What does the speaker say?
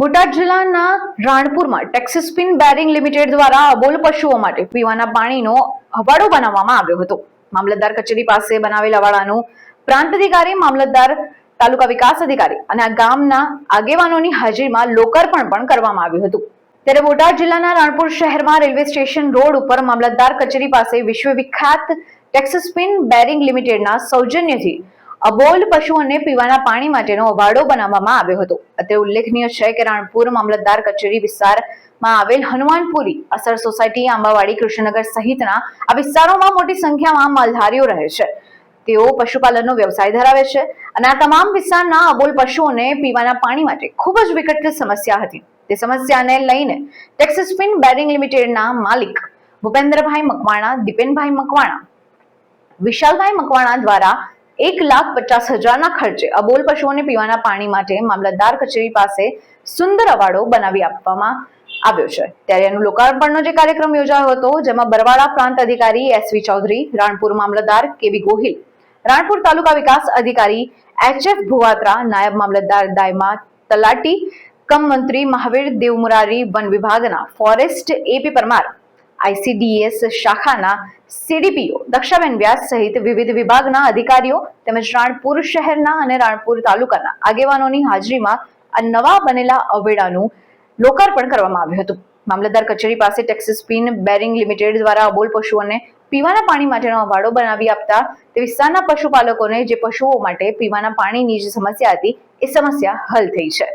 બોટાદ જિલ્લાના રાણપુરમાં ટેક્સિસ્પિન bearing limited દ્વારા અબોલ પશુઓ માટે પીવાના પાણીનો હવાડો બનાવવામાં આવ્યો હતો. મામલતદાર કચેરી પાસે બનાવેલ હવાડાનું પ્રાંત અધિકારી, મામલતદાર તાલુકા વિકાસ અધિકારી અને આ ગામના આગેવાનોની હાજરીમાં લોકાર્પણ પણ કરવામાં આવ્યું હતું. ત્યારે બોટાદ જિલ્લાના રાણપુર શહેરમાં રેલવે સ્ટેશન રોડ ઉપર મામલતદાર કચેરી પાસે વિશ્વવિખ્યાત ટેક્સિસ્પિન બેરિંગ લિમિટેડના સૌજન્યથી અબોલ પશુઓને પીવાના પાણી માટેનો અભાડો બનાવવામાં આવ્યો હતો. અત્રે ઉલ્લેખનીય છે કે રાણપુર મામલતદાર કચેરી વિસ્તારમાં આવેલ હનુમાનપુરી અસર સોસાયટી આંબાવાડી કૃષ્ણનગર સહિતના આ વિસ્તારોમાં મોટી સંખ્યામાં માલધારીઓ રહે છે. તેઓ પશુપાલનનો વ્યવસાય ધરાવે છે અને આ તમામ વિસ્તારના અબોલ પશુઓને પીવાના પાણી માટે ખૂબ જ વિકટ સમસ્યા હતી. તે સમસ્યાને લઈને ટેક્સિસ્પિન બેરિંગ લિમિટેડના માલિક ભૂપેન્દ્રભાઈ મકવાણા, દીપેનભાઈ મકવાણા, વિશાલભાઈ મકવાણા દ્વારા એક લાખ પચાસ હજારના ખર્ચે અબોલ પશુઓને પીવાના પાણી માટે મામલતદાર કચેરી પાસે સુંદર અવાડો બનાવી આપવામાં આવ્યો છે. ત્યારે એનું લોકાર્પણનો જે કાર્યક્રમ યોજાયો હતો, જેમાં બરવાડા પ્રાંત અધિકારી એસવી ચૌધરી, રાણપુર મામલતદાર કેવી ગોહિલ, રાણપુર તાલુકા વિકાસ અધિકારી એચ એફ ભુવાત્રા, નાયબ મામલતદાર દાયમા તલાટી, કમ મંત્રી મહાવીર દેવમુરારી, વન વિભાગના ફોરેસ્ટ એપી પરમાર આઈસીડીએસ શાખાના સીડીપીઓ દક્ષાબેન વ્યાસ સહિત વિવિધ વિભાગના અધિકારીઓ તેમજ રાણપુર શહેરના અને રાણપુર તાલુકાના આગેવાનોની હાજરીમાં આ નવા બનેલા અવેડાનું લોકાર્પણ કરવામાં આવ્યું હતું. મામલતદાર કચેરી પાસે ટેક્સિસ પિન બેરિંગ લિમિટેડ દ્વારા અબોલ પશુઓને પીવાના પાણી માટેનો અવાડો બનાવી આપતા તે વિસ્તારના પશુપાલકોને જે પશુઓ માટે પીવાના પાણીની જે સમસ્યા હતી, એ સમસ્યા હલ થઈ છે.